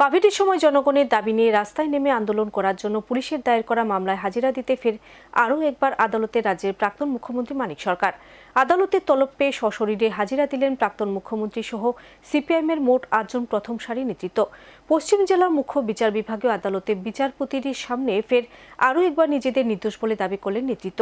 কোভিডের সময় জনগণের দাবি নিয়ে রাস্তায় নেমে আন্দোলন করার জন্য পুলিশের দায়ের করা মামলায় হাজিরা দিতে ফের আরও একবার আদালতে রাজ্যের প্রাক্তন মুখ্যমন্ত্রী মানিক সরকার। আদালতের তলব পেয়ে সশরীরে হাজিরা দিলেন প্রাক্তন মুখ্যমন্ত্রী সহ সিপিআইএমের মোট আটজন প্রথম সারি নেতৃত্ব। পশ্চিম জেলার মুখ্য বিচার বিভাগীয় আদালতে বিচারপতির সামনে ফের আরও একবার নিজেদের নির্দোষ বলে দাবি করলেন নেতৃত্ব।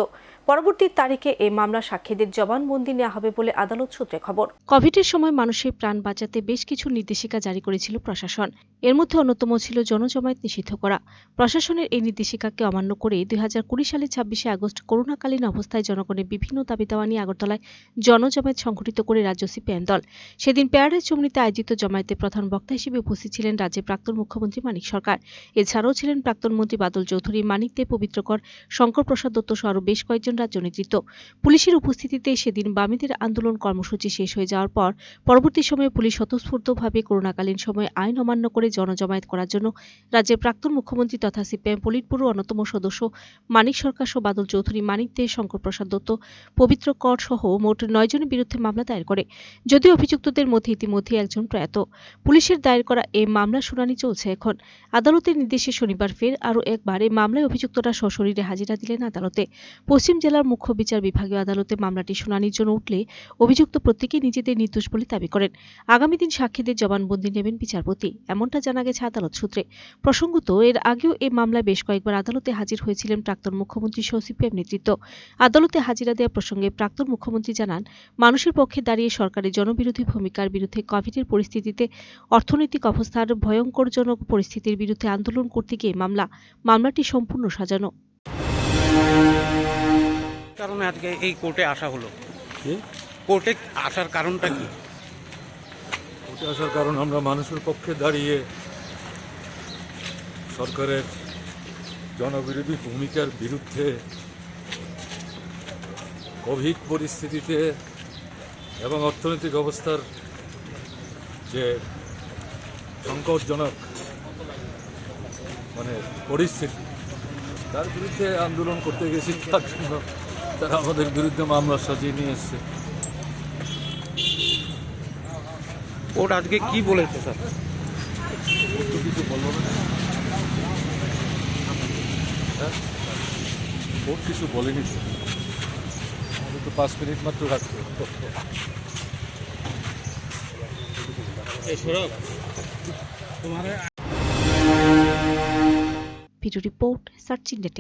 পরবর্তী তারিখে এই মামলা সাক্ষীদের জবানবন্দি নেওয়া হবে বলে আদালত সূত্রে খবর। কোভিডের সময় মানুষের প্রাণ বাঁচাতে বেশ কিছু নির্দেশিকা জারি করেছিল প্রশাসন। এর মধ্যে অন্যতম ছিল জনজমায়েত নিষিদ্ধ করা। প্রশাসনের এই নির্দেশিকাকে অমান্য করে দুই হাজার কুড়ি সালের ছাব্বিশে আগস্ট করোনাকালীন অবস্থায় জনগণের বিভিন্ন দাবি দাওয়া নিয়ে আগরতলায় জনজমায়েত সংঘটিত করে রাজ্য সিপিআইএম দল। সেদিন প্যারাডাইজ চমনিতে আয়োজিত জমায়েতে প্রধান বক্তা হিসেবে উপস্থিত ছিলেন রাজ্যের প্রাক্তন মুখ্যমন্ত্রী মানিক সরকার। এছাড়াও ছিলেন প্রাক্তন মন্ত্রী বাদল চৌধুরী, মানিক দে পবিত্রকর শঙ্কর প্রসাদ দত্ত সহ আরও বেশ কয়েকজন রাজ্য নেতৃত্ব। পুলিশের উপস্থিতিতে সেদিন বামেদের আন্দোলন কর্মসূচি শেষ হয়ে যাওয়ার পর পরবর্তী সময়ে পুলিশ স্বতঃস্ফূর্তভাবে করোনাকালীন সময়ে আইন অমান্য করে জনজমায়েত করার জন্য রাজ্যের প্রাক্তন মুখ্যমন্ত্রী তথা সিপিএম পলিটব্যুরো অন্যতম সদস্য মানিক সরকার সহ বাদল চৌধুরী, মানিক দে, শঙ্কর প্রসাদ দত্ত, পবিত্র কর সহ মোট নয় জনের বিরুদ্ধে মামলা দায়ের করে। যদিও অভিযুক্তদের মধ্যে ইতিমধ্যে একজন প্রয়াত। পুলিশের দায়ের করা এই মামলার শুনানি চলছে এখন। আদালতের নির্দেশে শনিবার ফের আরও একবার মামলায় অভিযুক্তরা সশরীরে হাজিরা দিলেন আদালতে। পশ্চিম জেলার মুখ্য বিচার বিভাগীয় আদালতে মামলাটি শুনানির জন্য উঠলে অভিযুক্ত প্রত্যেকেই নিজেদের নির্দোষ বলে দাবি করেন। আগামী দিন সাক্ষীদের জবানবন্দি নেবেন বিচারপতি, এমনটা জানা গেছে আদালত সূত্রে। প্রসঙ্গত, এর আগেও এই মামলায় বেশ কয়েকবার আদালতে হাজির হয়েছিলেন প্রাক্তন মুখ্যমন্ত্রী সিপিএম নেতৃত্ব। আদালতে হাজিরা দেওয়া প্রসঙ্গে প্রাক্তন মুখ্যমন্ত্রী জানান, মানুষের পক্ষে দাঁড়িয়ে সরকারের জনবিরোধী ভূমিকার বিরুদ্ধে কোভিডের পরিস্থিতিতে অর্থনৈতিক অবস্থার ভয়ঙ্করজনক পরিস্থিতির বিরুদ্ধে আন্দোলন করতে গিয়ে মামলা মামলাটি সম্পূর্ণ সাজানো। কারণে আজকে এই কোর্টে আসা হলো? কোর্টে আসার কারণটা কি? উঠে আসার কারণ আমরা মানুষের পক্ষে দাঁড়িয়ে সরকারের জনবিরোধী ভূমিকার বিরুদ্ধে কোভিড পরিস্থিতিতে এবং অর্থনৈতিক অবস্থার যে সংকটজনক মানে পরিস্থিতি। তার বিরুদ্ধে আন্দোলন করতে গেছি তার জন্য তারা আমাদের বিরুদ্ধে মামলা সাজিয়ে নিয়ে এসছে। কোর্ট আজকে কি বলেছে স্যার? তো কিছু বলল না। হ্যাঁ? ওর কিছু বলেনি তো আমাদের তো পাঁচ মিনিট মাত্র রাখতে ভিডিও রিপোর্ট সার্চ ইন্ডিয়া